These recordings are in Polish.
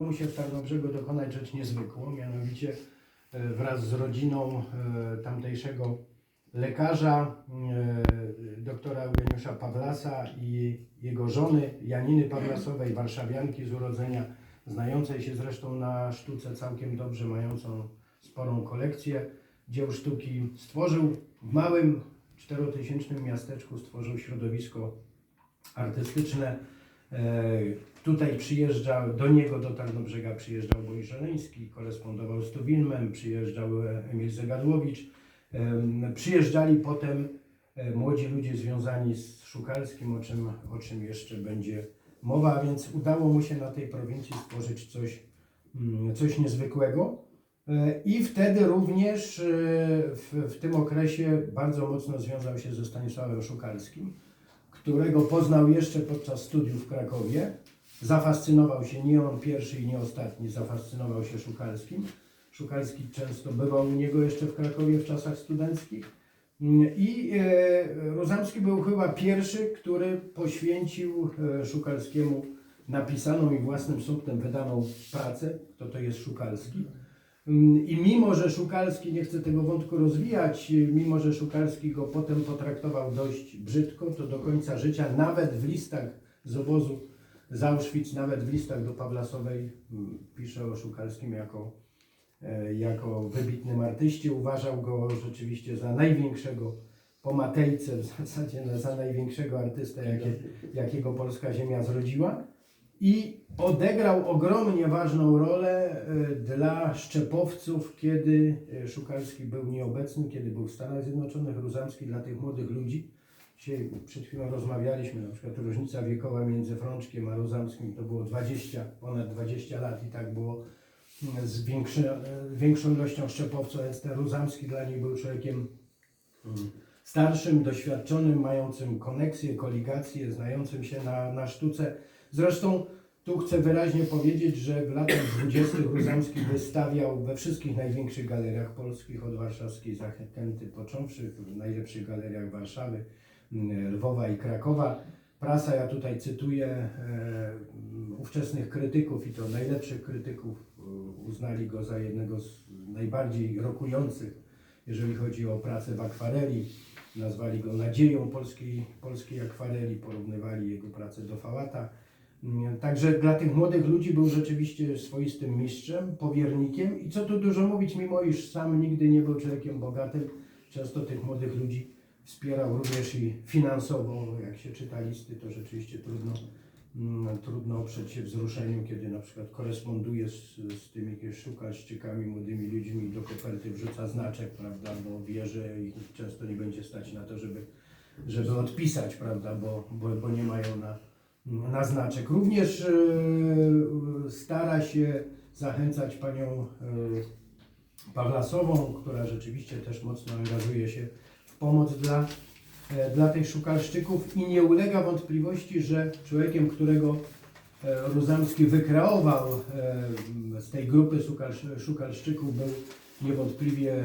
mu się w Tarnobrzegu dokonać rzecz niezwykłą, mianowicie e, wraz z rodziną e, tamtejszego lekarza, e, doktora Eugeniusza Pawlasa i jego żony Janiny Pawlasowej, warszawianki z urodzenia, znającej się zresztą na sztuce całkiem dobrze, mającą sporą kolekcję dzieł sztuki, stworzył w małym, czterotysięcznym miasteczku, stworzył środowisko artystyczne. E, Tutaj przyjeżdżał, do niego do Tarnobrzega przyjeżdżał Żeleński, korespondował z Tuwilmem, przyjeżdżał e, Emil Zegadłowicz. Em, Przyjeżdżali potem e, młodzi ludzie związani z Szukalskim, o czym, o czym jeszcze będzie mowa, więc udało mu się na tej prowincji stworzyć coś, mm, coś niezwykłego. E, I wtedy również e, w, w tym okresie bardzo mocno związał się ze Stanisławem Szukalskim, którego poznał jeszcze podczas studiów w Krakowie. Zafascynował się nie on pierwszy i nie ostatni, zafascynował się Szukalskim. Szukalski często bywał u niego jeszcze w Krakowie w czasach studenckich. Mm, I e, Rozamski był chyba pierwszy, który poświęcił e, Szukalskiemu napisaną i własnym sumptem wydaną pracę, kto to jest Szukalski. Mm, I mimo, że Szukalski, nie chcę tego wątku rozwijać, y, mimo, że Szukalski go potem potraktował dość brzydko, to do końca życia, nawet w listach z obozu z Auschwitz, nawet w listach do Pawlasowej mm, pisze o Szukalskim jako, e, jako wybitnym artyście. Uważał go rzeczywiście za największego po Matejce, w zasadzie za największego artystę, jakie, jakiego polska ziemia zrodziła. I odegrał ogromnie ważną rolę e, dla szczepowców, kiedy e, Szukalski był nieobecny, kiedy był w Stanach Zjednoczonych, Ruzamski dla tych młodych ludzi. Dzisiaj przed chwilą rozmawialiśmy, na przykład różnica wiekowa między Frączkiem a Rozamskim to było 20, ponad 20 lat i tak było mm, z większy, e, większą ilością szczepowców, więc ten Rozamski dla nich był człowiekiem mm, starszym, doświadczonym, mającym koneksję, koligację, znającym się na, na sztuce. Zresztą tu chcę wyraźnie powiedzieć, że w latach 20. Ruzamski wystawiał we wszystkich największych galeriach polskich, od warszawskiej Zachęty począwszy, w najlepszych galeriach Warszawy, m, Lwowa i Krakowa. Prasa, ja tutaj cytuję e, m, ówczesnych krytyków i to najlepszych krytyków, e, uznali go za jednego z najbardziej rokujących, jeżeli chodzi o pracę w akwareli. Nazwali go nadzieją polskiej, polskiej akwareli, porównywali jego pracę do Fałata. Także dla tych młodych ludzi był rzeczywiście swoistym mistrzem, powiernikiem i co tu dużo mówić, mimo iż sam nigdy nie był człowiekiem bogatym, często tych młodych ludzi wspierał również i finansowo. Jak się czyta listy, to rzeczywiście trudno, mm, trudno oprzeć się wzruszeniu, kiedy na przykład koresponduje z, z tymi jakimiś szukalszczykami, młodymi ludźmi i do koperty wrzuca znaczek, prawda, bo wie, że ich często nie będzie stać na to, żeby, żeby odpisać, prawda, bo, bo, bo nie mają na, na znaczek. Również e, stara się zachęcać panią e, Pawlasową, która rzeczywiście też mocno angażuje się w pomoc dla, e, dla tych szukalszczyków i nie ulega wątpliwości, że człowiekiem, którego Ruzamski wykreował z tej grupy szukal- szukalszczyków był niewątpliwie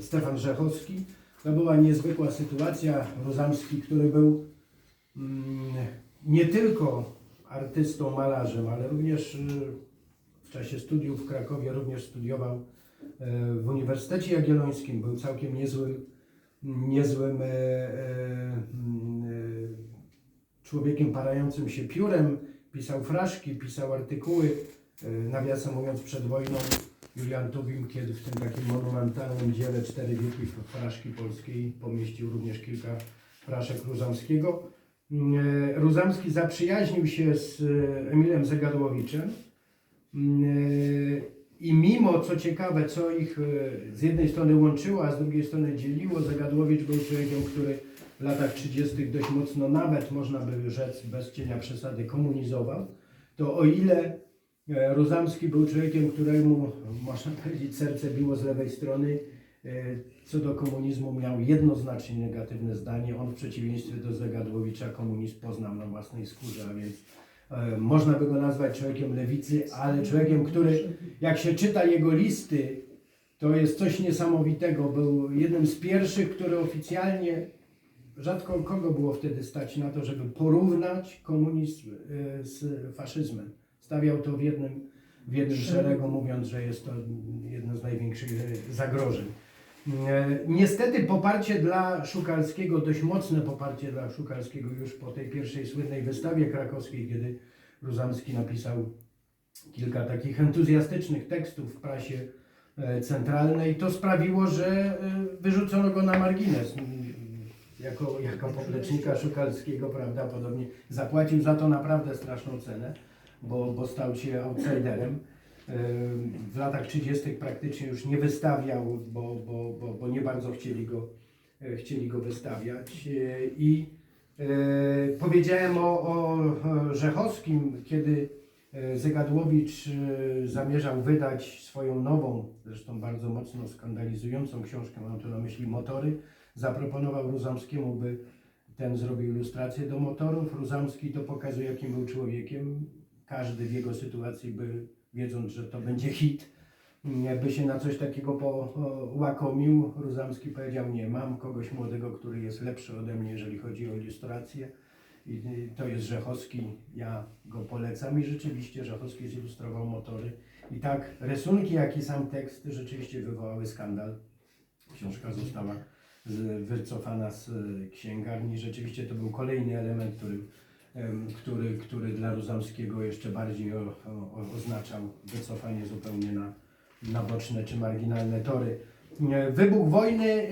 Stefan Rzechowski. To była niezwykła sytuacja. Ruzamski, który był mm, nie tylko artystą, malarzem, ale również y, w czasie studiów w Krakowie również studiował e, w Uniwersytecie Jagiellońskim. Był całkiem niezłym, niezłym e, człowiekiem parającym się piórem. Pisał fraszki, pisał artykuły. Nawiasem mówiąc, przed wojną Julian Tubim, kiedy w tym takim monumentalnym dziele Cztery wieki fraszki polskiej pomieścił również kilka fraszek Ruzamskiego. E, Ruzamski zaprzyjaźnił się z e, Emilem Zegadłowiczem Mm, e, i mimo, co ciekawe, co ich z jednej strony łączyło, a z drugiej strony dzieliło, Zegadłowicz był człowiekiem, który w latach 30. dość mocno nawet, można by rzec, bez cienia przesady, komunizował, to o ile Rozamski był człowiekiem, któremu, można powiedzieć, serce biło z lewej strony, co do komunizmu miał jednoznacznie negatywne zdanie. On w przeciwieństwie do Zegadłowicza komunizm poznał na własnej skórze, a więc e, można by go nazwać człowiekiem lewicy, ale człowiekiem, który jak się czyta jego listy, to jest coś niesamowitego. Był jednym z pierwszych, który oficjalnie, rzadko kogo było wtedy stać na to, żeby porównać komunizm e, z faszyzmem. Stawiał to w jednym, w jednym szeregu, mówiąc, że jest to jedno z największych e, zagrożeń. E, Niestety poparcie dla Szukalskiego, dość mocne poparcie dla Szukalskiego już po tej pierwszej słynnej wystawie krakowskiej, kiedy Ruzamski napisał kilka takich entuzjastycznych tekstów w prasie e, centralnej, to sprawiło, że e, wyrzucono go na margines. m, Jako, jako poplecznika Szukalskiego prawdopodobnie zapłacił za to naprawdę straszną cenę, bo, bo stał się outsiderem. W latach 30. praktycznie już nie wystawiał, bo, bo, bo, bo nie bardzo chcieli go, chcieli go wystawiać. I e, powiedziałem o, o Rzechowskim, kiedy e, Zygadłowicz e, zamierzał wydać swoją nową, zresztą bardzo mocno skandalizującą książkę, mam tu na myśli motory, zaproponował Ruzamskiemu, by ten zrobił ilustrację do motorów. Ruzamski to pokazuje, jakim był człowiekiem. Każdy w jego sytuacji by, wiedząc, że to będzie hit, by się na coś takiego połakomił. Ruzamski powiedział, nie, mam kogoś młodego, który jest lepszy ode mnie, jeżeli chodzi o ilustrację. I to jest Rzechowski, ja go polecam i rzeczywiście Rzechowski zilustrował motory. I tak rysunki, jak i sam tekst rzeczywiście wywołały skandal. Książka została wycofana z e, księgarni. Rzeczywiście to był kolejny element, który, em, który, który dla Ruzamskiego jeszcze bardziej o, o, oznaczał wycofanie zupełnie na, na boczne czy marginalne tory. E, Wybuch wojny e,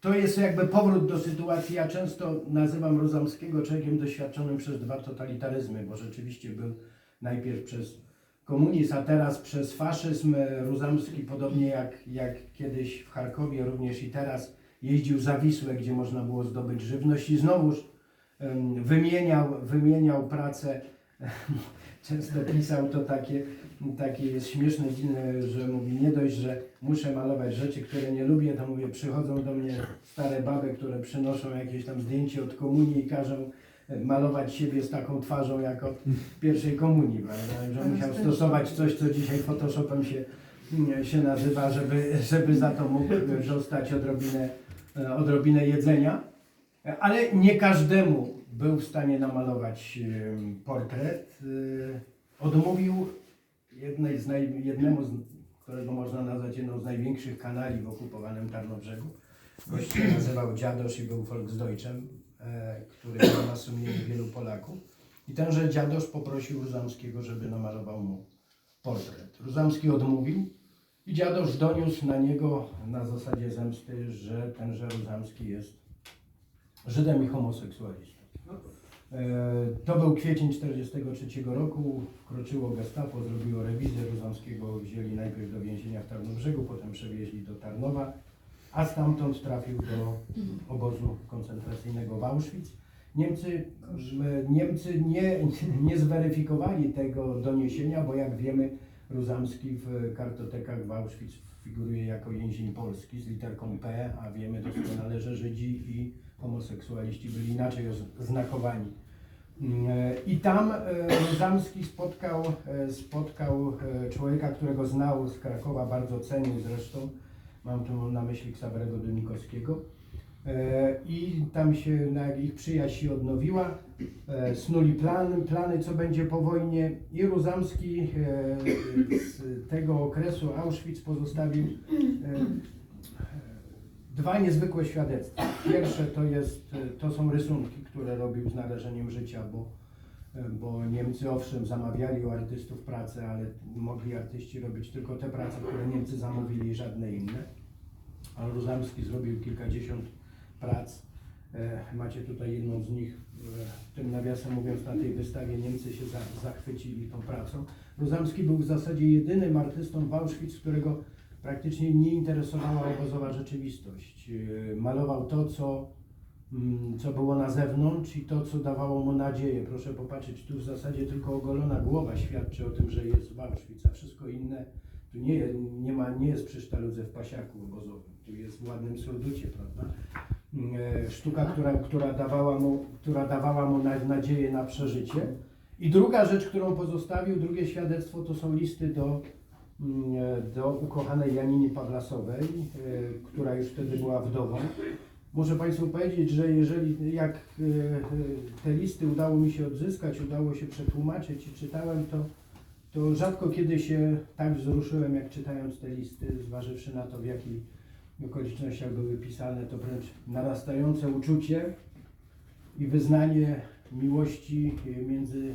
to jest jakby powrót do sytuacji. Ja często nazywam Ruzamskiego człowiekiem doświadczonym przez dwa totalitaryzmy, bo rzeczywiście był najpierw przez komunizm, a teraz przez faszyzm. Ruzamski, podobnie jak, jak kiedyś w Charkowie, również i teraz jeździł za Wisłę, gdzie można było zdobyć żywność i znowuż wymieniał, wymieniał pracę. Często pisał to takie, takie jest śmieszne, dziwne, że mówi nie dość, że muszę malować rzeczy, które nie lubię, to mówię, przychodzą do mnie stare baby, które przynoszą jakieś tam zdjęcie od komunii i każą e, malować siebie z taką twarzą jak od pierwszej komunii, prawda? Że musiał stosować coś, co dzisiaj Photoshopem się, mm, się nazywa, żeby, żeby za to mógł dostać odrobinę, e, odrobinę jedzenia. Ale nie każdemu był w stanie namalować portret. E, Odmówił jednej z naj, jednemu, z, którego można nazwać jedną z największych kanali w okupowanym Tarnobrzegu. Gość się nazywał Dziadosz i był Volksdeutschem, e, który miał na wielu Polaków. I tenże Dziadosz poprosił Ruzamskiego, żeby namalował mu portret. Ruzamski odmówił i Dziadosz doniósł na niego na zasadzie zemsty, że tenże Ruzamski jest Żydem i homoseksualistą. E, To był kwiecień 1943 roku, wkroczyło gestapo, zrobiło rewizję Ruzamskiego, wzięli najpierw do więzienia w Tarnobrzegu, potem przewieźli do Tarnowa, a stamtąd trafił do obozu koncentracyjnego w Auschwitz. Niemcy, m, Niemcy nie, nie zweryfikowali tego doniesienia, bo jak wiemy Ruzamski w kartotekach w Auschwitz figuruje jako więzień polski z literką P, a wiemy doskonale, że Żydzi i homoseksualiści byli inaczej oznakowani. Mm, I tam e, Ruzamski spotkał, e, spotkał e, człowieka, którego znał z Krakowa, bardzo cenił zresztą. Mam tu na myśli Ksawerego Donikowskiego. E, I tam się na ich przyjaźń odnowiła. E, Snuli plany, plany, co będzie po wojnie. I Ruzamski e, z tego okresu Auschwitz pozostawił e, dwa niezwykłe świadectwa. Pierwsze to, jest, to są rysunki, które robił z należeniem życia, bo, bo Niemcy owszem zamawiali u artystów pracę, ale mogli artyści robić tylko te prace, które Niemcy zamówili i żadne inne. A Ruzamski zrobił kilkadziesiąt prac. E, Macie tutaj jedną z nich, e, tym nawiasem mówiąc, na tej wystawie Niemcy się za, zachwycili tą pracą. Ruzamski był w zasadzie jedynym artystą w Auschwitz, którego praktycznie nie interesowała obozowa rzeczywistość. E, Malował to, co, mm, co było na zewnątrz i to, co dawało mu nadzieję. Proszę popatrzeć, tu w zasadzie tylko ogolona głowa świadczy o tym, że jest w Auschwitz, a wszystko inne tu nie, nie, ma, nie jest przy sztaludze w pasiaku obozowym, tu jest w ładnym surducie, prawda? E, Sztuka, która, która, dawała mu, która dawała mu na, nadzieję na przeżycie. I druga rzecz, którą pozostawił, drugie świadectwo, to są listy do, do ukochanej Janiny Pawlasowej, e, która już wtedy była wdową. Muszę Państwu powiedzieć, że jeżeli jak e, e, te listy udało mi się odzyskać, udało się przetłumaczyć i czytałem, to to rzadko kiedy się tak wzruszyłem, jak czytając te listy, zważywszy na to, w jakich okolicznościach były pisane, to wręcz narastające uczucie i wyznanie miłości między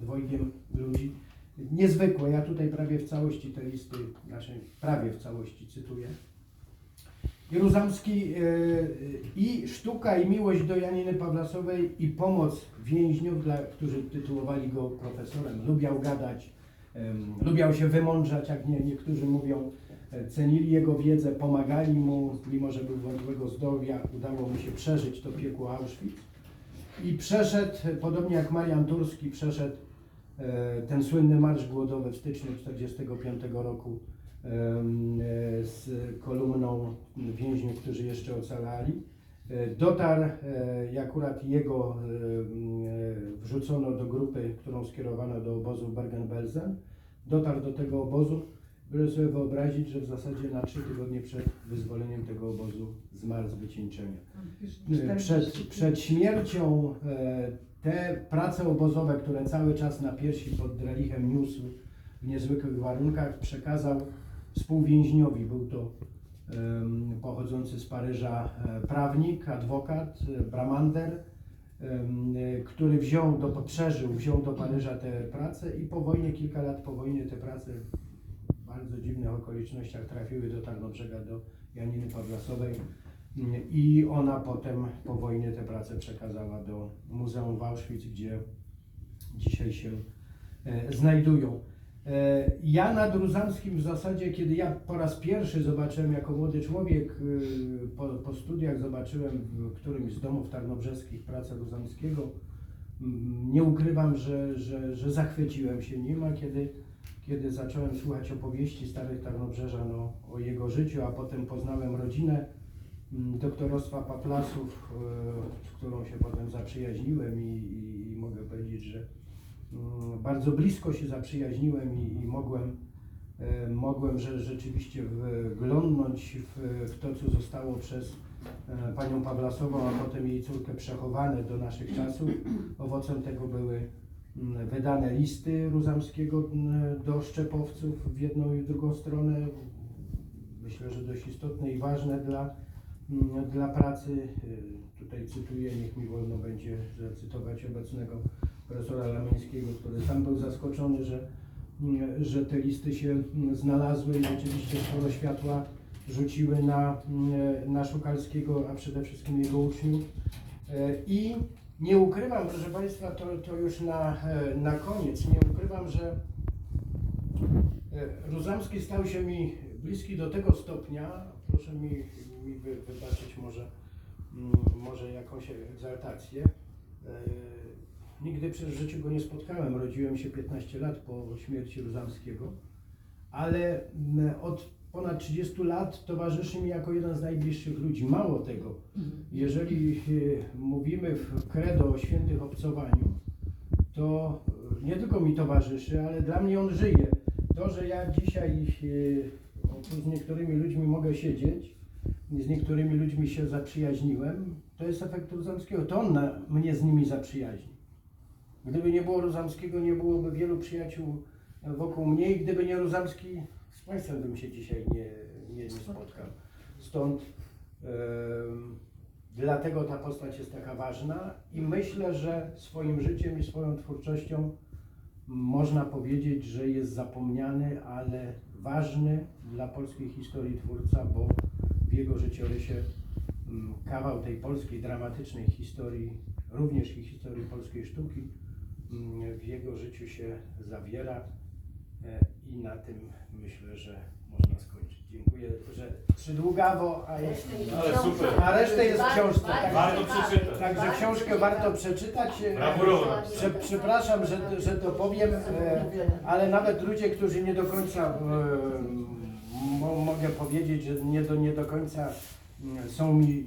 dwojgiem ludzi. Niezwykłe. Ja tutaj prawie w całości te listy, znaczy prawie w całości cytuję. Jeruzalski e, i sztuka i miłość do Janiny Pawlasowej i pomoc więźniów, dla, którzy tytułowali go profesorem. Lubiał gadać, lubiał się wymądrzać, jak nie, niektórzy mówią. E, Cenili jego wiedzę, pomagali mu, mimo że był wątłego zdrowia, udało mu się przeżyć to piekło Auschwitz. I przeszedł, podobnie jak Marian Turski, przeszedł ten słynny marsz głodowy w styczniu 1945 roku e, z kolumną więźniów, którzy jeszcze ocalali. E, Dotarł e, i akurat jego e, e, wrzucono do grupy, którą skierowano do obozu Bergen-Belsen. Dotarł do tego obozu. Proszę sobie wyobrazić, że w zasadzie na trzy tygodnie przed wyzwoleniem tego obozu zmarł z wycieńczenia. Przed, przed śmiercią e, te prace obozowe, które cały czas na piersi pod drelichem niósł w niezwykłych warunkach, przekazał współwięźniowi. Był to em, pochodzący z Paryża e, prawnik, adwokat, e, Bramander, e, który wziął do, przeżył, wziął do Paryża te prace i po wojnie, kilka lat po wojnie te prace w bardzo dziwnych okolicznościach trafiły do Tarnobrzega, do Janiny Pawlasowej. I ona potem po wojnie te prace przekazała do Muzeum w Auschwitz, gdzie dzisiaj się e, znajdują. E, ja nad Ruzamskim w zasadzie, kiedy ja po raz pierwszy zobaczyłem jako młody człowiek, e, po, po studiach zobaczyłem w którymś z domów tarnobrzeskich pracę Ruzamskiego, mm, nie ukrywam, że, że, że zachwyciłem się nim, a kiedy, kiedy zacząłem słuchać opowieści starych Tarnobrzeża no, o jego życiu, a potem poznałem rodzinę, doktorostwa Paplasów, e, z którą się potem zaprzyjaźniłem i, i, i mogę powiedzieć, że mm, bardzo blisko się zaprzyjaźniłem i, i mogłem, e, mogłem że, rzeczywiście wglądnąć w, w to, co zostało przez e, panią Pawlasową, a potem jej córkę przechowane do naszych czasów. Owocem tego były mm, wydane listy Ruzamskiego mm, do szczepowców w jedną i w drugą stronę. Myślę, że dość istotne i ważne dla, mm, dla pracy. Y, Tutaj cytuję, niech mi wolno będzie zacytować obecnego profesora Lamińskiego, który sam był zaskoczony, że, mm, że te listy się mm, znalazły i rzeczywiście sporo światła rzuciły na, mm, na Szukalskiego, a przede wszystkim jego uczniów. I nie ukrywam, proszę Państwa, to, to już na, na koniec, nie ukrywam, że Ruzamski stał się mi bliski do tego stopnia, proszę mi, mi wy, wybaczyć może, mm, może jakąś egzaltację. E, Nigdy przecież w życiu go nie spotkałem, rodziłem się 15 lat po śmierci Ruzamskiego, ale mm, od ponad 30 lat towarzyszy mi jako jeden z najbliższych ludzi. Mało tego, jeżeli e, mówimy w credo o świętych obcowaniu, to e, nie tylko mi towarzyszy, ale dla mnie on żyje. To, że ja dzisiaj e, o, tu z niektórymi ludźmi mogę siedzieć, z niektórymi ludźmi się zaprzyjaźniłem, to jest efekt Ruzamskiego. To on na, mnie z nimi zaprzyjaźni. Gdyby nie było Ruzamskiego, nie byłoby wielu przyjaciół wokół mnie i gdyby nie Ruzamski, z Państwem bym się dzisiaj nie, nie, nie spotkał. Stąd em, dlatego ta postać jest taka ważna i myślę, że swoim życiem i swoją twórczością można powiedzieć, że jest zapomniany, ale ważny dla polskiej historii twórca, bo w jego życiorysie mm, kawał tej polskiej dramatycznej historii, również i historii polskiej sztuki, mm, w jego życiu się zawiera E, i na tym myślę, że można skończyć. Dziękuję, że przydługawo, a, jest, Ale super. a resztę jest w książce. Tak, Warto przeczytać. Także książkę warto przeczytać. E, Brawurowo. Prze, przepraszam, że, że to powiem, e, ale nawet ludzie, którzy nie do końca, e, mo, mogę powiedzieć, że nie do, nie do końca mm, są mi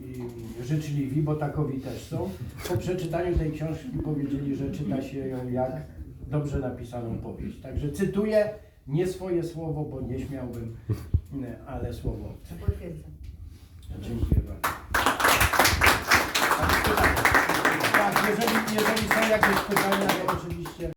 e, życzliwi, bo takowi też są, po przeczytaniu tej książki powiedzieli, że czyta się ją jak dobrze napisaną powieść. Także cytuję nie swoje słowo, bo nie śmiałbym, e, ale słowo. Potwierdzam. Dziękuję bardzo. Tak, jeżeli, jeżeli są jakieś pytania, to oczywiście.